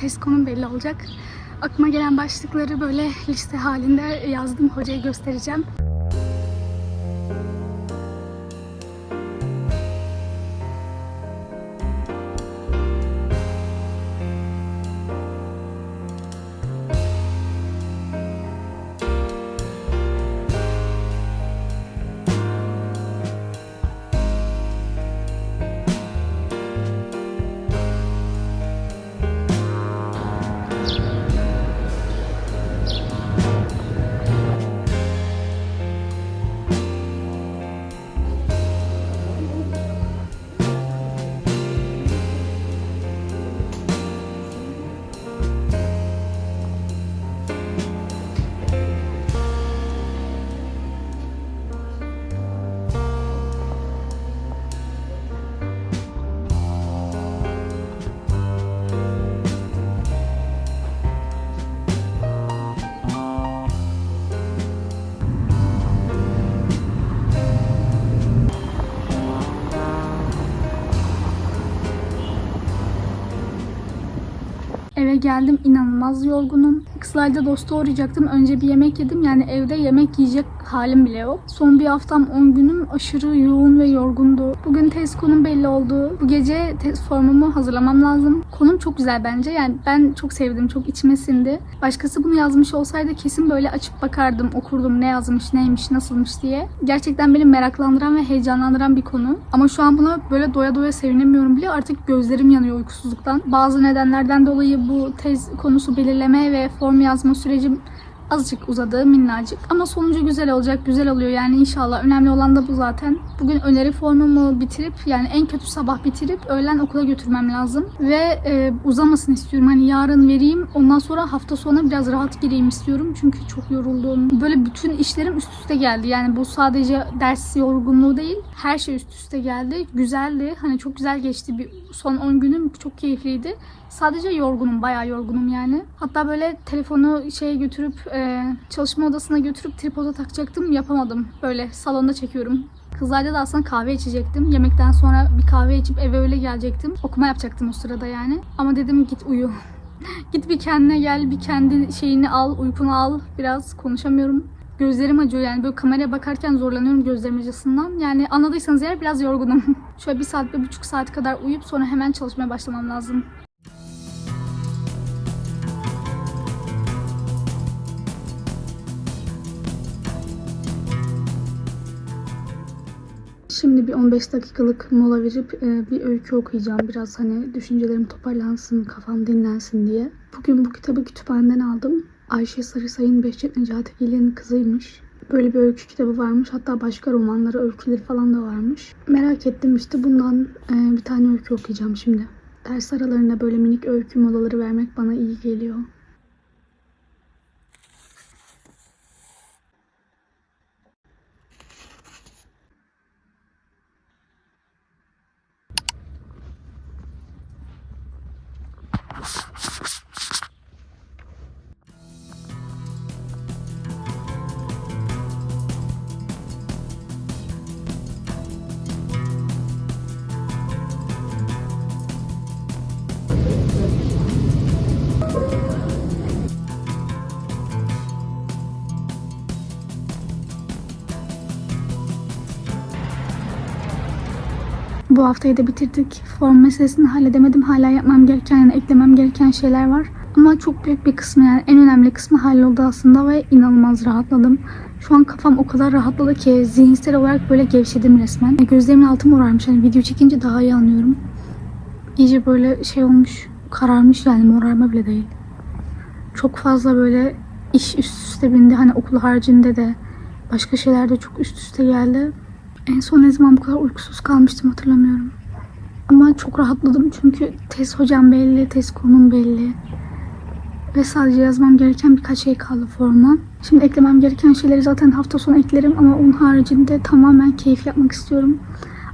test konum belli olacak. Aklıma gelen başlıkları böyle liste halinde yazdım. Hocaya göstereceğim. Geldim inanılmaz yorgunum. Kızılay'da dosta uğrayacaktım. Önce bir yemek yedim. Yani evde yemek yiyecek halim bile yok. Son bir haftam 10 günüm aşırı yoğun ve yorgundu. Bugün test konum belli oldu. Bu gece test formumu hazırlamam lazım. Konum çok güzel bence. Yani ben çok sevdim. Çok içime sindi. Başkası bunu yazmış olsaydı kesin böyle açıp bakardım, okurdum ne yazmış, neymiş, nasılmış diye. Gerçekten beni meraklandıran ve heyecanlandıran bir konu. Ama şu an buna böyle doya doya sevinemiyorum bile. Artık gözlerim yanıyor uykusuzluktan. Bazı nedenlerden dolayı bu tez konusu belirleme ve form yazma sürecim azıcık uzadı minnacık. Ama sonucu güzel olacak, güzel oluyor yani inşallah. Önemli olan da bu zaten. Bugün öneri formumu bitirip yani en kötü sabah bitirip öğlen okula götürmem lazım. Ve e, uzamasın istiyorum. Hani yarın vereyim ondan sonra hafta sonu biraz rahat gireyim istiyorum. Çünkü çok yoruldum. Böyle bütün işlerim üst üste geldi. Yani bu sadece ders yorgunluğu değil. Her şey üst üste geldi. Güzeldi. Hani çok güzel geçti. Bir son 10 günüm çok keyifliydi. Sadece yorgunum, bayağı yorgunum yani. Hatta böyle telefonu şeye götürüp e, çalışma odasına götürüp tripoda takacaktım. Yapamadım. Böyle salonda çekiyorum. Kızlarla da aslında kahve içecektim. Yemekten sonra bir kahve içip eve öyle gelecektim. Okuma yapacaktım o sırada yani. Ama dedim git uyu. git bir kendine gel, bir kendi şeyini al, uykunu al. Biraz konuşamıyorum. Gözlerim acıyor yani böyle kameraya bakarken zorlanıyorum gözlerim acısından. Yani anladıysanız eğer biraz yorgunum. Şöyle bir saat, bir buçuk saat kadar uyuyup sonra hemen çalışmaya başlamam lazım. Şimdi bir 15 dakikalık mola verip e, bir öykü okuyacağım. Biraz hani düşüncelerim toparlansın, kafam dinlensin diye. Bugün bu kitabı kütüphaneden aldım. Ayşe Sarısay'ın Behçet Necatigil'in kızıymış. Böyle bir öykü kitabı varmış. Hatta başka romanları, öyküleri falan da varmış. Merak ettim işte bundan e, bir tane öykü okuyacağım şimdi. Ders aralarında böyle minik öykü molaları vermek bana iyi geliyor. Bu haftayı da bitirdik. Form meselesini halledemedim. Hala yapmam gereken yani eklemem gereken şeyler var. Ama çok büyük bir kısmı yani en önemli kısmı halloldu aslında ve inanılmaz rahatladım. Şu an kafam o kadar rahatladı ki zihinsel olarak böyle gevşedim resmen. Gözlerimin altı morarmış. Yani video çekince daha iyi anlıyorum. İyice böyle şey olmuş, kararmış yani morarma bile değil. Çok fazla böyle iş üst üste bindi. Hani okul haricinde de başka şeyler de çok üst üste geldi. En son ne zaman bu kadar uykusuz kalmıştım hatırlamıyorum. Ama çok rahatladım çünkü test hocam belli, test konum belli. Ve sadece yazmam gereken birkaç şey kaldı forma. Şimdi eklemem gereken şeyleri zaten hafta sonu eklerim ama onun haricinde tamamen keyif yapmak istiyorum.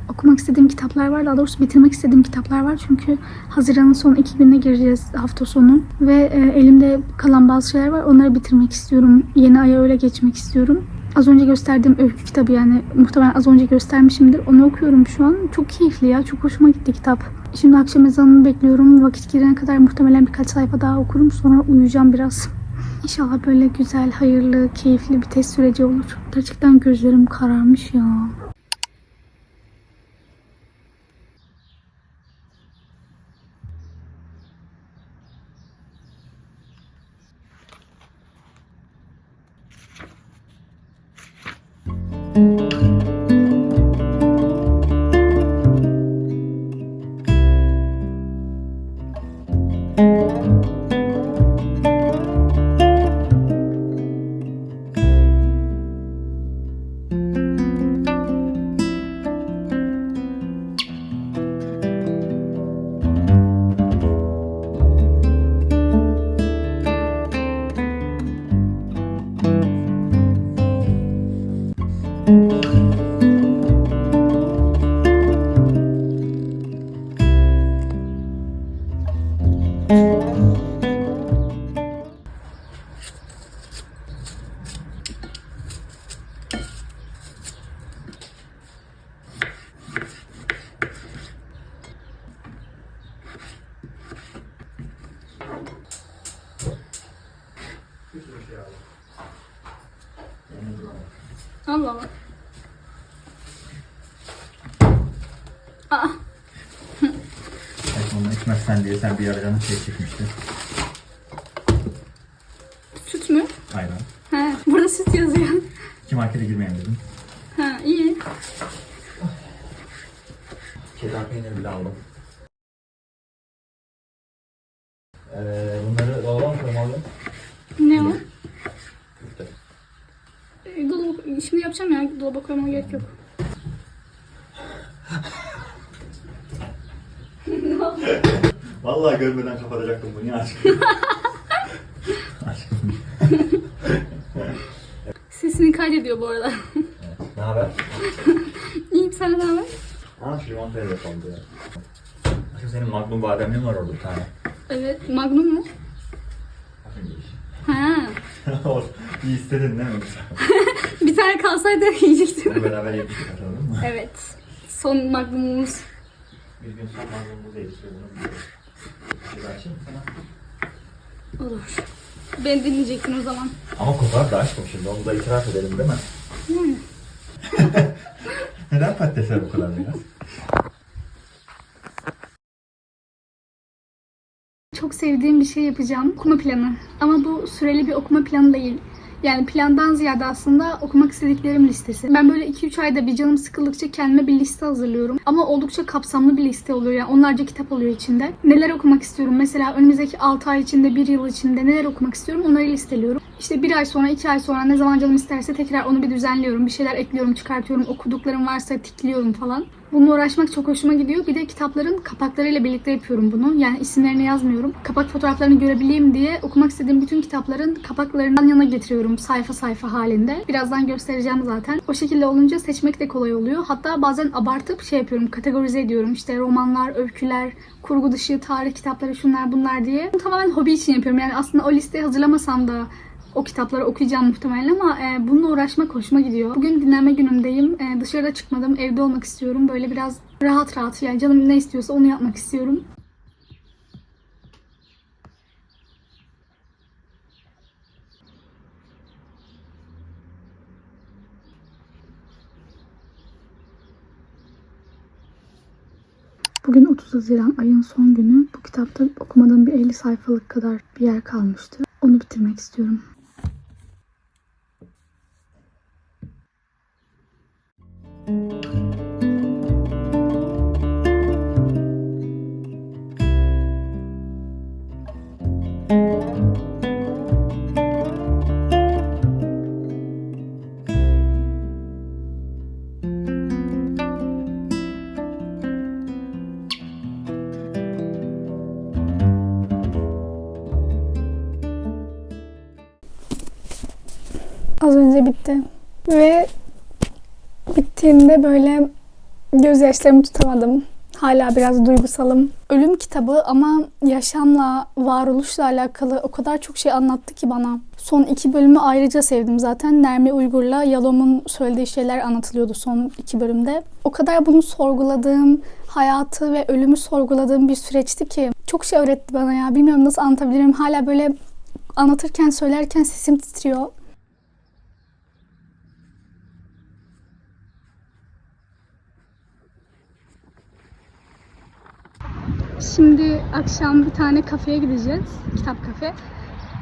Okumak istediğim kitaplar var. Daha doğrusu bitirmek istediğim kitaplar var. Çünkü Haziran'ın son iki gününe gireceğiz hafta sonu. Ve e, elimde kalan bazı şeyler var. Onları bitirmek istiyorum. Yeni aya öyle geçmek istiyorum. Az önce gösterdiğim öykü kitabı yani muhtemelen az önce göstermişimdir. Onu okuyorum şu an. Çok keyifli ya. Çok hoşuma gitti kitap. Şimdi akşam ezanını bekliyorum. Vakit girene kadar muhtemelen birkaç sayfa daha okurum. Sonra uyuyacağım biraz. İnşallah böyle güzel, hayırlı, keyifli bir test süreci olur. Gerçekten gözlerim kararmış ya. Diye sen bir ara canın şey çekmiştin. süt mü? Aynen. He, burada süt yazıyor. İki markete girmeyelim dedim. Ha, iyi. Kedar peyniri bile aldım. Ee, bunları dolaba mı koymalıyım? Ne o? Köfte. E, Dolaba, şimdi yapacağım ya. Dolaba koymama gerek yok. Vallahi görmeden kapatacaktım bunu ya. Sesini kaydediyor bu arada. Ne haber? İyiyim sen ne haber? Aa şu limonatayı yapalım ya. Aşkım senin magnum bademli var orada bir tane. Evet, Magnum mu? Ha. İyi istedin değil mi? Bir tane kalsaydı yiyecektim. Bunu beraber yemiştik hatırladın mı? Evet. Son Magnum'umuz. Bir gün son magnumumuzu yedik ve bunu biliyoruz. Bir şey açayım sana? Olur. Beni dinleyecektin o zaman. Ama kokar da aşkım şimdi onu da itiraf edelim değil mi? Yani. Neden patatesler bu kadar biraz? Çok sevdiğim bir şey yapacağım. Okuma planı. Ama bu süreli bir okuma planı değil. Yani plandan ziyade aslında okumak istediklerim listesi. Ben böyle 2-3 ayda bir canım sıkıldıkça kendime bir liste hazırlıyorum. Ama oldukça kapsamlı bir liste oluyor. Yani onlarca kitap oluyor içinde. Neler okumak istiyorum? Mesela önümüzdeki 6 ay içinde, 1 yıl içinde neler okumak istiyorum? Onları listeliyorum. İşte bir ay sonra, iki ay sonra ne zaman canım isterse tekrar onu bir düzenliyorum. Bir şeyler ekliyorum, çıkartıyorum. Okuduklarım varsa tikliyorum falan. Bununla uğraşmak çok hoşuma gidiyor. Bir de kitapların kapaklarıyla birlikte yapıyorum bunu. Yani isimlerini yazmıyorum. Kapak fotoğraflarını görebileyim diye okumak istediğim bütün kitapların kapaklarından yana getiriyorum sayfa sayfa halinde. Birazdan göstereceğim zaten. O şekilde olunca seçmek de kolay oluyor. Hatta bazen abartıp şey yapıyorum, kategorize ediyorum. İşte romanlar, öyküler, kurgu dışı, tarih kitapları şunlar bunlar diye. Bunu tamamen hobi için yapıyorum. Yani aslında o listeyi hazırlamasam da o kitapları okuyacağım muhtemelen ama e, bununla uğraşmak hoşuma gidiyor. Bugün dinlenme günümdeyim. E, dışarıda çıkmadım. Evde olmak istiyorum. Böyle biraz rahat rahat yani canım ne istiyorsa onu yapmak istiyorum. Bugün 30 Haziran ayın son günü. Bu kitapta okumadığım bir 50 sayfalık kadar bir yer kalmıştı. Onu bitirmek istiyorum. Az önce bitti. Ve bittiğinde böyle gözyaşlarımı tutamadım. Hala biraz duygusalım. Ölüm kitabı ama yaşamla, varoluşla alakalı o kadar çok şey anlattı ki bana. Son iki bölümü ayrıca sevdim zaten. Nermi Uygur'la Yalom'un söylediği şeyler anlatılıyordu son iki bölümde. O kadar bunu sorguladığım, hayatı ve ölümü sorguladığım bir süreçti ki. Çok şey öğretti bana ya. Bilmiyorum nasıl anlatabilirim. Hala böyle anlatırken, söylerken sesim titriyor. Şimdi akşam bir tane kafeye gideceğiz. Kitap kafe.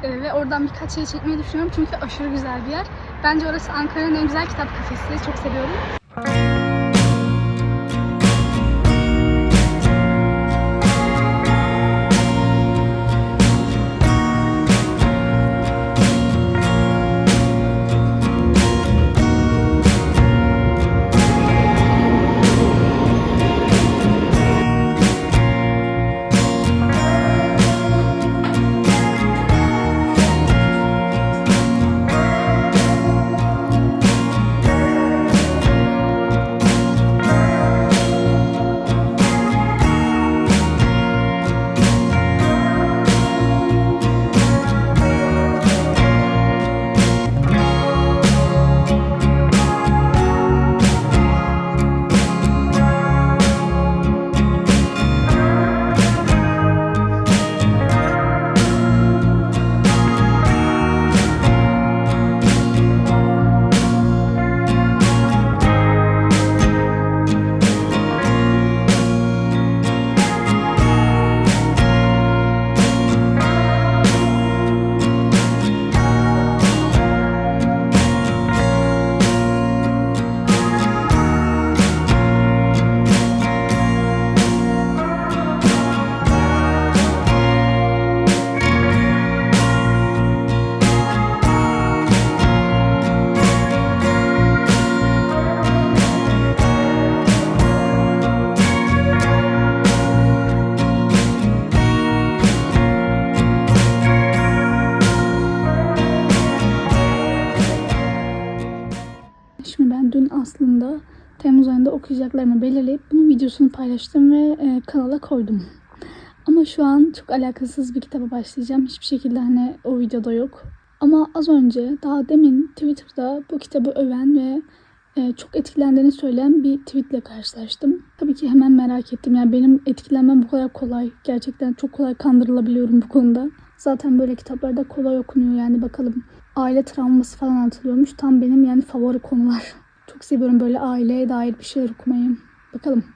Ee, ve oradan birkaç şey çekmeyi düşünüyorum çünkü aşırı güzel bir yer. Bence orası Ankara'nın en güzel kitap kafesi. Çok seviyorum. Okuyacaklarımı belirleyip bunun videosunu paylaştım ve e, kanala koydum. Ama şu an çok alakasız bir kitaba başlayacağım. Hiçbir şekilde hani o videoda yok. Ama az önce daha demin Twitter'da bu kitabı öven ve e, çok etkilendiğini söyleyen bir tweetle karşılaştım. Tabii ki hemen merak ettim. Yani benim etkilenmem bu kadar kolay. Gerçekten çok kolay kandırılabiliyorum bu konuda. Zaten böyle kitaplarda kolay okunuyor yani bakalım. Aile travması falan anlatılıyormuş. Tam benim yani favori konular. Çok seviyorum böyle aileye dair bir şeyler okumayı. Bakalım.